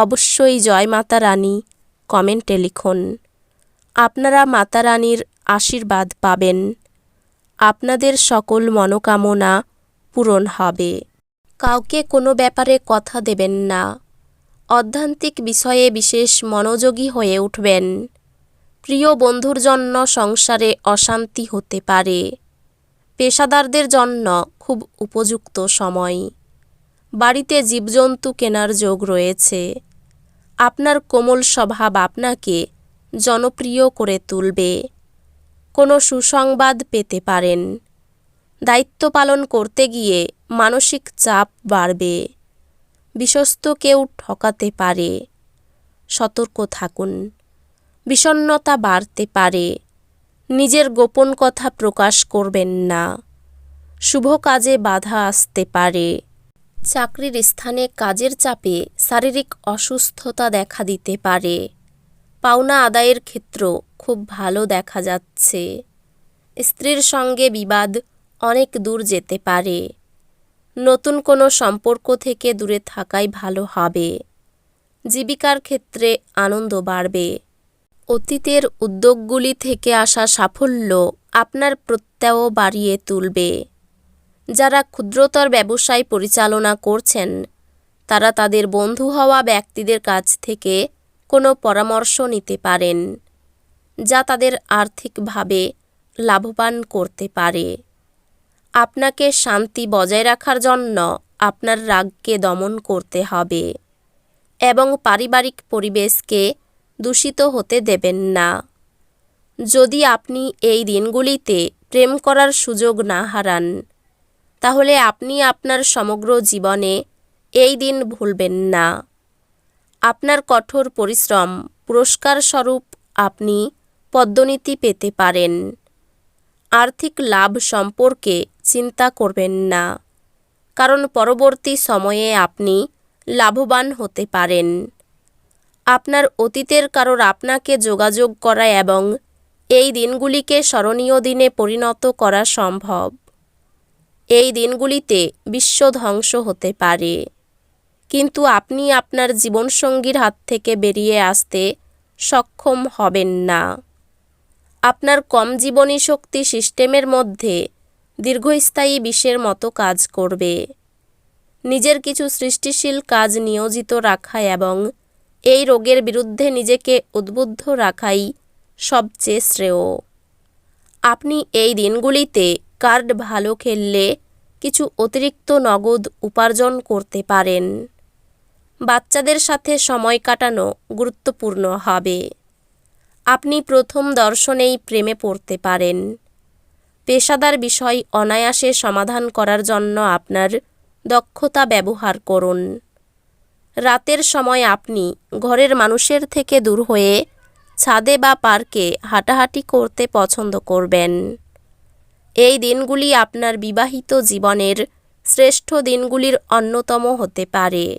অবশ্যই জয় মাতা রানী, কমেন্টে লিখুন। আপনারা মাতা রানীর আশীর্বাদ পাবেন। আপনাদের সকল মনোকামনা পূরণ হবে। কাউকে কোনো ব্যাপারে কথা দেবেন না। অধ্যান্তিক বিষয়ে বিশেষ মনোযোগী হয়ে উঠবেন। প্রিয় বন্ধুর জন্য সংসারে অশান্তি হতে পারে। পেশাদারদের জন্য খুব উপযুক্ত সময়। বাড়িতে জীবজন্তু কেনার যোগ রয়েছে। আপনার কোমল স্বভাব আপনাকে জনপ্রিয় করে তুলবে। কোনো সুসংবাদ পেতে পারেন। দায়িত্ব পালন করতে গিয়ে মানসিক চাপ বাড়বে। বিশ্বস্ত কেউ ঠকাতে পারে। সতর্ক থাকুন। বিষণ্নতা বাড়তে পারে। নিজের গোপন কথা প্রকাশ করবেন না। শুভ কাজে বাধা আসতে পারে। চাকরির স্থানে কাজের চাপে শারীরিক অসুস্থতা দেখা দিতে পারে। পাওনা আদায়ের ক্ষেত্র খুব ভালো দেখা যাচ্ছে। স্ত্রীর সঙ্গে বিবাদ অনেক দূর যেতে পারে। নতুন কোনো সম্পর্ক থেকে দূরে থাকাই ভালো হবে। জীবিকার ক্ষেত্রে আনন্দ বাড়বে। অতীতের উদ্যোগগুলি থেকে আসা সাফল্য আপনার প্রত্যয় বাড়িয়ে তুলবে। যারা ক্ষুদ্রতর ব্যবসায় পরিচালনা করছেন, তারা তাদের বন্ধু হওয়া ব্যক্তিদের কাছ থেকে কোনো পরামর্শ নিতে পারেন, যা তাদের আর্থিকভাবে লাভবান করতে পারে। আপনাকে শান্তি বজায় রাখার জন্য আপনার রাগকে দমন করতে হবে এবং পারিবারিক পরিবেশকে দূষিত হতে দেবেন না। যদি আপনি এই দিনগুলিতে প্রেম করার সুযোগ না হারান তাহলে আপনি আপনার সমগ্র জীবনে এই দিন ভুলবেন না। আপনার কঠোর পরিশ্রম পুরস্কার স্বরূপ আপনি পদ্মনীতি পেতে পারেন। আর্থিক লাভ সম্পর্কে চিন্তা করবেন না, কারণ পরবর্তী সময়ে আপনি লাভবান হতে পারেন। আপনার অতীতের কারোর আপনাকে যোগাযোগ করা এবং এই দিনগুলিকে স্মরণীয় দিনে পরিণত করা সম্ভব। এই দিনগুলিতে বিশ্ব ধ্বংস হতে পারে। কিন্তু আপনি আপনার জীবনসঙ্গীর হাত থেকে বেরিয়ে আসতে সক্ষম হবেন না। আপনার কম জীবনী শক্তি সিস্টেমের মধ্যে দীর্ঘস্থায়ী বিষের মতো কাজ করবে। নিজের কিছু সৃষ্টিশীল কাজ নিয়োজিত রাখা এবং এই রোগের বিরুদ্ধে নিজেকে উদ্বুদ্ধ রাখাই সবচেয়ে শ্রেয়। আপনি এই দিনগুলিতে কার্ড ভালো খেললে কিছু অতিরিক্ত নগদ উপার্জন করতে পারেন। বাচ্চাদের সাথে সময় কাটানো গুরুত্বপূর্ণ হবে। আপনি প্রথম দর্শনেই প্রেমে পড়তে পারেন। পেশাদার বিষয় অনায়াসে সমাধান করার জন্য আপনার দক্ষতা ব্যবহার করুন। রাতের সময় আপনি ঘরের মানুষের থেকে দূর হয়ে ছাদে বা পার্কে হাঁটাহাঁটি করতে পছন্দ করবেন। এই দিনগুলি আপনার বিবাহিত জীবনের শ্রেষ্ঠ দিনগুলির অন্যতম হতে পারে।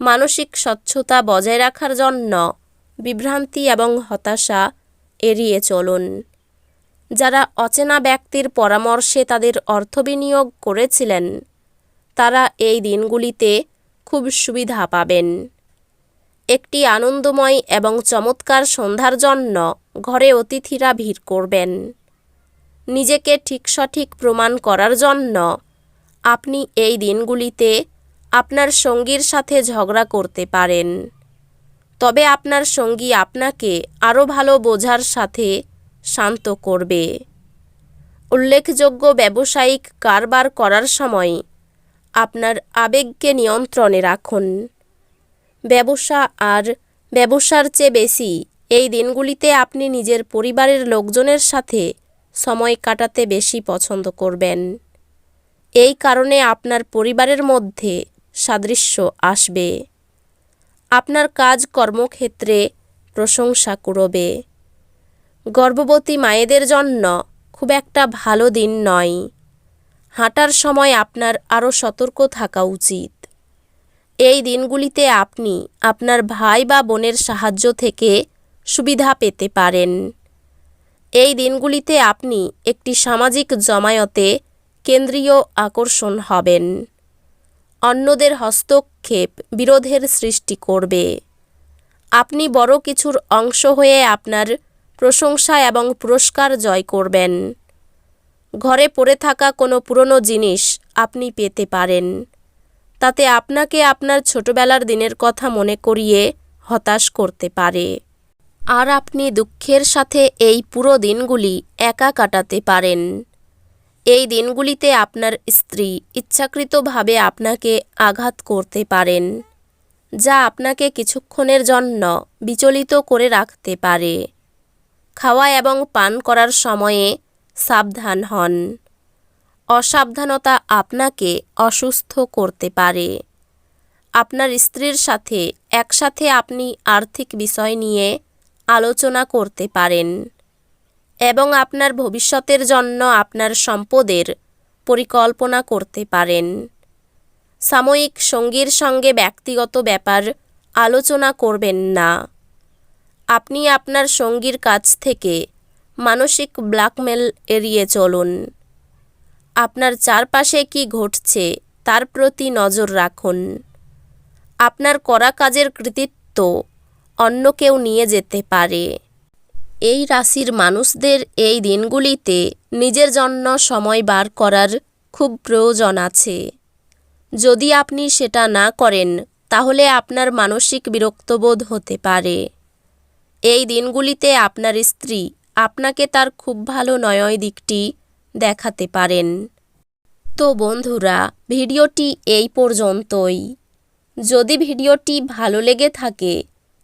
মানসিক স্বচ্ছতা বজায় রাখার জন্য বিভ্রান্তি এবং হতাশা এড়িয়ে চলুন। যারা অচেনা ব্যক্তির পরামর্শে তাদের অর্থ বিনিয়োগ করেছিলেন, তারা এই দিনগুলিতে খুব সুবিধা পাবেন। একটি আনন্দময় এবং চমৎকার সন্ধ্যার জন্য ঘরে অতিথিরা ভিড় করবেন। নিজেকে ঠিক সঠিক প্রমাণ করার জন্য। আপনি এই দিনগুলিতে আপনার সঙ্গীর সাথে ঝগড়া করতে পারেন। তবে আপনার সঙ্গী আপনাকে আরও ভালো বোঝার সাথে শান্ত করবে। উল্লেখযোগ্য ব্যবসায়িক কারবার করার সময় আপনার আবেগকে নিয়ন্ত্রণে রাখুন। ব্যবসা আর ব্যবসার চেয়ে বেশি এই দিনগুলিতে আপনি নিজের পরিবারের লোকজনের সাথে সময় কাটাতে বেশি পছন্দ করবেন। এই কারণে আপনার পরিবারের মধ্যে সাদৃশ্য আসবে। আপনার কাজ কর্মক্ষেত্রে প্রশংসা কুড়বে। গর্ভবতী মায়েদের জন্য খুব একটা ভালো দিন নয়। হাঁটার সময় আপনার আরও সতর্ক থাকা উচিত। এই দিনগুলিতে আপনি আপনার ভাই বা বোনের সাহায্য থেকে সুবিধা পেতে পারেন। এই দিনগুলিতে আপনি একটি সামাজিক জমায়েতে কেন্দ্রীয় আকর্ষণ হবেন। অন্যদের হস্তক্ষেপ বিরোধের সৃষ্টি করবে। আপনি বড় কিছুর অংশ হয়ে আপনার প্রশংসা এবং পুরস্কার জয় করবেন। ঘরে পড়ে থাকা কোনো পুরনো জিনিস আপনি পেতে পারেন। তাতে আপনাকে আপনার ছোটবেলার দিনের কথা মনে করিয়ে হতাশ করতে পারে। আর আপনি দুঃখের সাথে এই পুরো দিনগুলি একা কাটাতে পারেন। এই দিনগুলিতে আপনার স্ত্রী ইচ্ছাকৃতভাবে আপনাকে আঘাত করতে পারেন, যা আপনাকে কিছুক্ষণের জন্য বিচলিত করে রাখতে পারে। খাওয়া এবং পান করার সময়ে সাবধান হন। অসাবধানতা আপনাকে অসুস্থ করতে পারে। আপনার স্ত্রীর সাথে, একসাথে আপনি আর্থিক বিষয় নিয়ে আলোচনা করতে পারেন এবং আপনার ভবিষ্যতের জন্য আপনার সম্পদের পরিকল্পনা করতে পারেন। সাময়িক সঙ্গীর সঙ্গে ব্যক্তিগত ব্যাপার আলোচনা করবেন না। আপনি আপনার সঙ্গীর কাছ থেকে মানসিক ব্ল্যাকমেল এড়িয়ে চলুন। আপনার চারপাশে কি ঘটছে তার প্রতি নজর রাখুন। আপনার করা কাজের কৃতিত্ব অন্য কেউ নিয়ে যেতে পারে। এই রাশির মানুষদের এই দিনগুলিতে নিজের জন্য সময় বার করার খুব প্রয়োজন আছে। যদি আপনি সেটা না করেন, তাহলে আপনার মানসিক বিরক্তবোধ হতে পারে। এই দিনগুলিতে আপনার স্ত্রী আপনাকে তার খুব ভালো নয় দিকটি দেখাতে পারেন। তো বন্ধুরা, ভিডিওটি এই পর্যন্তই। যদি ভিডিওটি ভালো লেগে থাকে